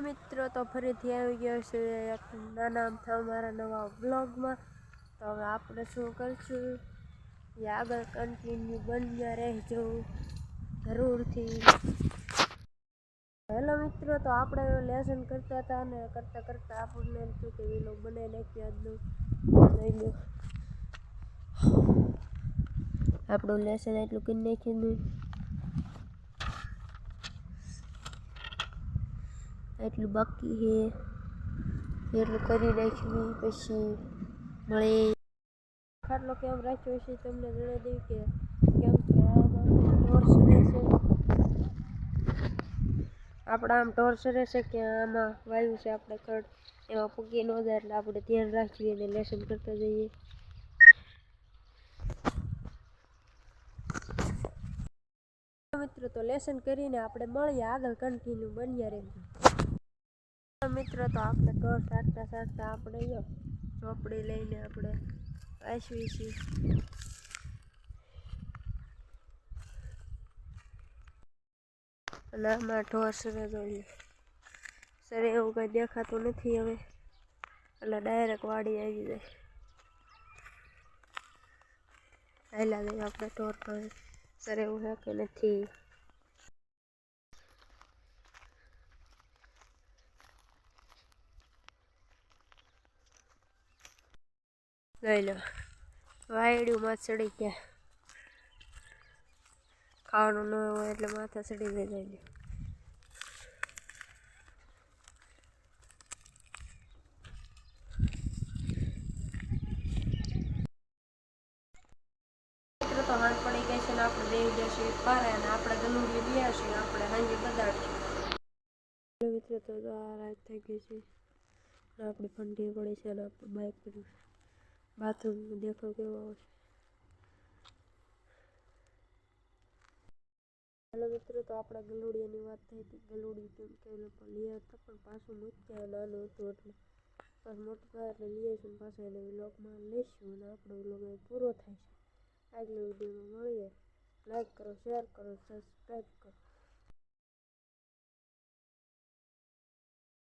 મિત્રો, તો ફરીથી આવી ગયો છે એક નાના અમથા અમારા નવા બ્લોગમાં તો હવે આપણે શું કરશું? એ આગળ કન્ટિન્યુ બન્યા રહેજો. જરૂરથી. હેલો મિત્રો, તો આપણે લેસન કરતા હતા ને કરતાં કરતાં આપણને એમ થયું કે વેલો બનાવી નાખ્યો આજનું. લઈ લો આપણું લેસન એટલું કરી નાખ્યું એટલું બાકી છે. એટલું કરી નાખ્યું પછી મળે. ખાટલો કેમ રાખ્યો છે તમને જણાવી દઉં કે કેમ કે આમાં ટોર્ચ રહેશે આપણા આમ ટોર્ચ રહેશે કે આમાં વાયુ છે આપણે કડ એમાં પૂગી ન જાય એટલે આપણે ધ્યાન રાખીએ અને લેસન કરતા જઈએ. મિત્રો, તો લેસન કરીને આપણે મળીએ આગળ કન્ટિન્યુ બન્યા રહેજો. મિત્રો તો આપણે ઢોર સાટતા સાટતા આપણે જો ચોપડી લઈને આપણે આસવી છીએ. અને આમાં ઢોર સરે જોઈએ સરે એવું કંઈ દેખાતું નથી હવે. એટલે ડાયરેક્ટ વાડી આવી જાય. પહેલાં જઈએ આપણે ઢોર પાસે સર એવું છે કે નથી. લઈ લો. વાયડીમાં ચડી ગયા. ખાવાનું ન હોય એટલે માથા ચડી જાય લઈ લો. તો હાથ પડી ગઈ છે ને આપણે દેવી જશે પારે અને આપણે ગલુડી લઈ છીએ આપણે હાંજે બગાડશું મિત્રો તો આ રાત થઈ ગઈ છે. આપણે ફંડી પડી છે અને આપણે બાઇક પર બાથરૂમ દેખાવ કેવો આવશે હેલો મિત્રો તો આપણે ગલુડિયાની વાત થઈ હતી ગલુડી કેમ કે લોકો લઈ આવતા પણ પાછું મૂક્યા નાનું હતું એટલે પણ મોટું થાય એટલે લઈ આવીશું પાછું એને વ્લોગમાં લઈશું અને આપણો વ્લોગ પૂરો થાય છે આગલા વિડીયોમાં મળીએ લાઈક કરો શેર કરો સબસ્ક્રાઈબ કરો